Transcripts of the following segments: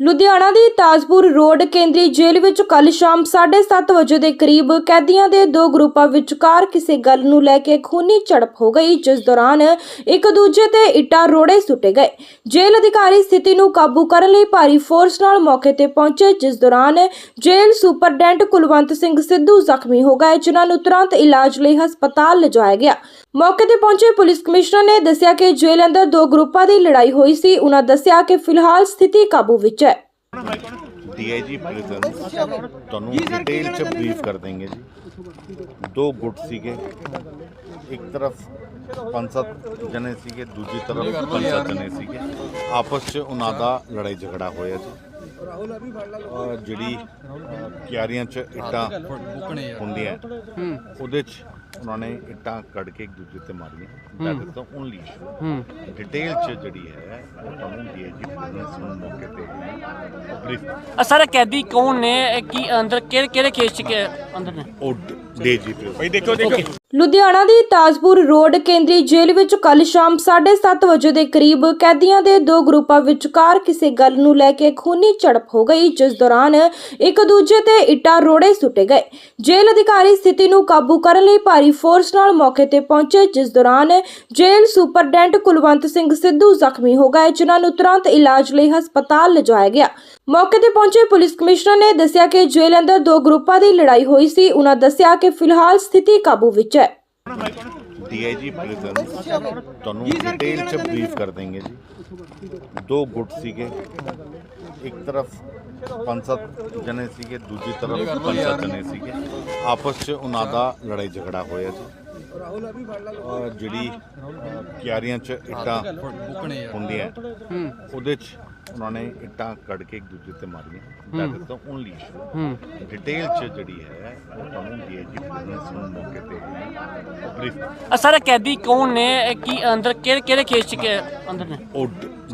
ਲੁਧਿਆਣਾ ਦੀ Tajpur road ਕੇਂਦਰੀ ਜੇਲ੍ਹ ਵਿੱਚ ਕੱਲ ਸ਼ਾਮ 7:30 ਵਜੇ ਦੇ ਕਰੀਬ ਕੈਦੀਆਂ ਦੇ ਦੋ ਗਰੁੱਪਾਂ ਵਿਚਕਾਰ ਕਿਸੇ ਗੱਲ ਨੂੰ ਲੈ ਕੇ ਖੂਨੀ ਝੜਪ ਹੋ ਗਈ, ਜਿਸ ਦੌਰਾਨ ਇੱਕ ਦੂਜੇ ਤੇ ਇੱਟਾਂ ਰੋੜੇ ਸੁੱਟੇ ਗਏ। ਜੇਲ੍ਹ ਅਧਿਕਾਰੀ ਸਥਿਤੀ ਨੂੰ ਕਾਬੂ ਕਰਨ ਲਈ ਭਾਰੀ ਫੋਰਸ ਨਾਲ ਮੌਕੇ ਤੇ ਪਹੁੰਚੇ, ਜਿਸ ਦੌਰਾਨ ਜੇਲ੍ਹ ਸੁਪਰਡੈਂਟ ਕੁਲਵੰਤ ਸਿੰਘ ਸਿੱਧੂ ਜ਼ਖਮੀ ਹੋ ਗਏ, ਜਿਨ੍ਹਾਂ ਨੂੰ ਤੁਰੰਤ ਇਲਾਜ ਲਈ ਹਸਪਤਾਲ ਲਿਜਾਇਆ ਗਿਆ। ਮੌਕੇ ਤੇ ਪਹੁੰਚੇ ਪੁਲਿਸ ਕਮਿਸ਼ਨਰ ਨੇ ਦੱਸਿਆ ਕਿ ਜੇਲ੍ਹ ਅੰਦਰ ਦੋ ਗਰੁੱਪਾਂ ਦੀ ਲੜਾਈ ਹੋਈ ਸੀ। ਉਹਨਾਂ ਦੱਸਿਆ ਕਿ ਫਿਲਹਾਲ ਸਥਿਤੀ ਕਾਬੂ ਵਿੱਚ ਹੈ। ਡੀਆਈਜੀ ਪ੍ਰਿਜ਼ਨ ਤੁਹਾਨੂੰ ਡਿਟੇਲ ਚ ਬਰੀਫ ਕਰ ਦੇंगे ਜੀ। ਦੋ ਗੁੱਟ ਸੀਗੇ ਇੱਕ ਤਰਫ ਪੰਜ ਸੱਤ ਜਣੇ ਸੀਗੇ ਦੂਜੀ ਤਰਫ ਪੰਜ ਸੱਤ ਜਣੇ ਸੀਗੇ। ਆਪਸ ਚ ਉਹਨਾਂ ਦਾ ਲੜਾਈ ਝਗੜਾ ਹੋਇਆ ਜੀ। ਅਹ ਜਿਹੜੀ ਅਹ, ਕਿਆਰੀਆਂ ਚ ਇੱਟਾਂ ਹੁੰਦੀਆਂ। ਉਹਦੇ ਚ ਉਹਨਾਂ ਨੇ ਇੱਟਾਂ ਕੱਢ ਕੇ ਇੱਕ ਦੂਜੇ ਤੇ ਮਾਰੀਆਂ। That is the only issue detail ਚ ਜਿਹੜੀ ਹੈ ਉਹ ਤੁਹਾਨੂੰ ਡੀਆਈਜੀ ਪ੍ਰਿਜ਼ਨ ਨੂੰ ਮੌਕੇ ਤੇ ਬਰੀਫ ਸਾਰੇ ਕੈਦੀ ਕੌਣ ਨੇ? ਇਹ ਕੀ ਅੰਦਰ ਕਿਹੜੇ ਕਿਹੜੇ ਕੇਸ ਚ ਕਿ ਅੰਦਰ ਨੇ? ਉਹ ਡੀਜੀ ਪ੍ਰਿਜ਼ਨ ਭਾਈ ਦੇਖੋ ਦੇਖੋ। ਲੁਧਿਆਣਾ ਦੀ ਤਾਜਪੁਰ ਰੋਡ ਕੇਂਦਰੀ ਜੇਲ੍ਹ ਵਿੱਚ ਕੱਲ ਸ਼ਾਮ 7:30 ਵਜੇ ਦੇ ਕਰੀਬ ਕੈਦੀਆਂ ਦੇ ਦੋ ਗਰੁੱਪਾਂ ਵਿਚਕਾਰ ਕਿਸੇ ਗੱਲ ਨੂੰ ਲੈ ਕੇ ਖੂਨੀ ਝੜਪ ਹੋ ਗਈ, ਜਿਸ ਦੌਰਾਨ ਇੱਕ ਦੂਜੇ ਤੇ ਇੱਟਾਂ ਰੋੜੇ ਸੁੱਟੇ ਗਏ। ਜੇਲ੍ਹ ਅਧਿਕਾਰੀ ਸਥਿਤੀ ਨੂੰ ਕਾਬੂ ਕਰਨ ਲਈ ਭਾਰੀ ਫੋਰਸ ਨਾਲ ਮੌਕੇ ਤੇ ਪਹੁੰਚੇ, ਜਿਸ ਦੌਰਾਨ ਜੇਲ੍ਹ ਸੁਪਰਡੈਂਟ ਕੁਲਵੰਤ ਸਿੰਘ ਸਿੱਧੂ ਜ਼ਖਮੀ ਹੋ ਗਏ, ਜਿਨ੍ਹਾਂ ਨੂੰ ਤੁਰੰਤ ਇਲਾਜ ਲਈ ਹਸਪਤਾਲ ਲਿਜਾਇਆ ਗਿਆ। ਮੌਕੇ ਤੇ ਪਹੁੰਚੇ ਪੁਲਿਸ ਕਮਿਸ਼ਨਰ ਨੇ ਦੱਸਿਆ ਕਿ ਜੇਲ੍ਹ ਅੰਦਰ ਦੋ ਗਰੁੱਪਾਂ ਦੀ ਲੜਾਈ ਹੋਈ ਸੀ। ਉਹਨਾਂ ਦੱਸਿਆ ਕਿ ਫਿਲਹਾਲ ਸਥਿਤੀ ਕਾਬੂ ਵਿੱਚ ਡੀਆਈਜੀ ਪ੍ਰਿਜ਼ਨ ਤੁਹਾਨੂੰ ਡਿਟੇਲ ਚ ਬਰੀਫ ਕਰ ਦੇंगे ਜੀ। ਦੋ ਗੁੱਟ ਸੀਗੇ। ਇੱਕ ਤਰਫ ਪੰਜ ਸੱਤ ਜਣੇ ਸੀਗੇ ਦੂਜੀ ਤਰਫ ਪੰਜ ਸੱਤ ਜਣੇ ਸੀਗੇ। ਆਪਸ ਚ ਉਹਨਾਂ ਦਾ ਲੜਾਈ ਝਗੜਾ ਹੋਇਆ ਜੀ। ਜਿਹੜੀ ਕਿਆਰੀਆਂ ਚ ਇੱਟਾਂ ਹੁੰਦੀਆਂ ਉਹਦੇ ਚ ਉਹਨਾਂ ਨੇ ਇੱਟਾਂ ਕੱਢ ਕੇ ਇੱਕ ਦੂਜੇ ਤੇ ਮਾਰੀਆਂ। ਦੈਟ ਦਾ ਓਨਲੀ ਡਿਟੇਲ ਚ ਜਿਹੜੀ ਹੈ ਉਹ ਤੁਹਾਨੂੰ ਡੀਆਈਜੀ ਪ੍ਰਿਜ਼ਨ ਨੂੰ ਮੌਕੇ ਤੇ ਸਾਰੇ ਕੈਦੀ ਕੌਣ ਨੇ? ਇਹ ਕੀ ਅੰਦਰ ਕਿਹੜੇ ਕਿਹੜੇ ਕੇਸ ਚ ਕਿ ਅੰਦਰ ਨੇ? ਉਹ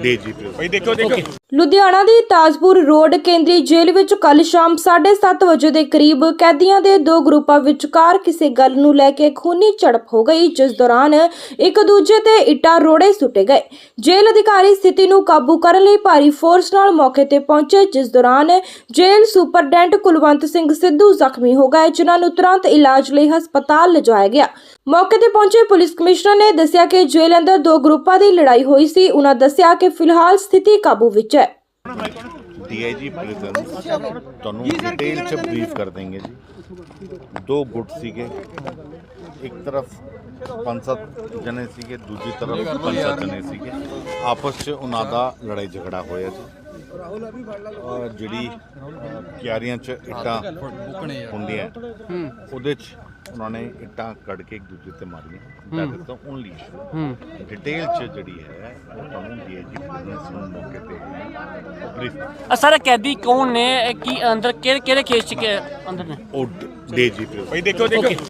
ਡੀਜੀ ਪ੍ਰਿਜ਼ਨ ਭਾਈ ਦੇਖੋ ਦੇਖੋ ਲੁਧਿਆਣਾ ਦੀ ਤਾਜਪੁਰ ਰੋਡ ਕੇਂਦਰੀ ਜੇਲ੍ਹ ਵਿੱਚ ਕੱਲ ਸ਼ਾਮ 7:30 ਵਜੇ ਦੇ ਕਰੀਬ ਕੈਦੀਆਂ ਦੇ ਦੋ ਗਰੁੱਪਾਂ ਵਿਚਕਾਰ ਕਿਸੇ ਗੱਲ ਨੂੰ ਲੈ ਕੇ ਖੂਨੀ ਝੜਪ ਹੋ ਗਈ ਜਿਸ ਦੌਰਾਨ ਇੱਕ ਦੂਜੇ ਤੇ ਇੱਟਾਂ ਰੋੜੇ ਸੁੱਟੇ ਗਏ। ਜੇਲ੍ਹ ਅਧਿਕਾਰੀ ਸਥਿਤੀ ਨੂੰ ਕਾਬੂ ਕਰਨ ਲਈ ਭਾਰੀ ਫੋਰਸ ਨਾਲ ਮੌਕੇ ਤੇ ਪਹੁੰਚੇ ਜਿਸ ਦੌਰਾਨ ਜੇਲ੍ਹ ਸੁਪਰਡੈਂਟ ਕੁਲਵੰਤ ਸਿੰਘ ਸਿੱਧੂ ਜ਼ਖਮੀ ਹੋ ਗਏ ਜਿਨ੍ਹਾਂ ਨੂੰ ਤੁਰੰਤ ਇਲਾਜ ਲਈ ਹਸਪਤਾਲ ਲਿਜਾਇਆ ਗਿਆ। ਮੌਕੇ ਤੇ ਪਹੁੰਚੇ ਪੁਲਿਸ ਕਮਿਸ਼ਨਰ ਨੇ ਦੱਸਿਆ ਕਿ ਜੇਲ੍ਹ ਅੰਦਰ ਦੋ ਗਰੁੱਪਾਂ ਦੀ ਲੜਾਈ ਹੋਈ ਸੀ। ਉਹਨਾਂ ਦੱਸਿਆ ਕਿ ਫਿਲਹਾਲ ਸਥਿਤੀ ਕਾਬੂ ਵਿੱਚ ਹੈ। ਡੀਆਈਜੀ ਪ੍ਰਿਜ਼ਨ ਤੁਹਾਨੂੰ ਡਿਟੇਲ ਚ ਬਰੀਫ ਕਰ ਦੇंगे ਜੀ। ਦੋ ਗੁੱਟ ਸੀਗੇ। ਇੱਕ ਤਰਫ ਪੰਜ ਸੱਤ ਜਣੇ ਸੀਗੇ, ਦੂਜੀ ਤਰਫ ਪੰਜ ਸੱਤ ਜਣੇ ਸੀਗੇ। ਆਪਸ ਚ ਉਹਨਾਂ ਦਾ ਲੜਾਈ ਝਗੜਾ ਹੋਇਆ ਜੀ। ਅਹ ਜਿਹੜੀ ਅਹ, ਕਿਆਰੀਆਂ ਚ ਇੱਟਾਂ ਹੁੰਦੀਆਂ ਉਹਦੇ ਚ ਉਹਨਾਂ ਨੇ ਇੱਟਾਂ ਕੱਢ ਕੇ ਇੱਕ ਦੂਜੇ ਤੇ ਮਾਰੀਆਂ। That is the only issue detail ਚ ਜਿਹੜੀ ਹੈ ਉਹ ਤੁਹਾਨੂੰ ਡੀਆਈਜੀ ਪ੍ਰਿਜ਼ਨ ਨੂੰ ਮੌਕੇ ਤੇ ਬਰੀਫ ਆ ਸਾਰੇ ਕੈਦੀ ਕੌਣ ਨੇ? ਇਹ ਕੀ ਅੰਦਰ ਕਿਹੜੇ ਕਿਹੜੇ ਕੇਸ ਚ ਕਿ ਅੰਦਰ ਨੇ? ਉਹ ਪ੍ਰਿਜ਼ਨ ਭਾਈ ਦੇਖੋ ਦੇਖੋ।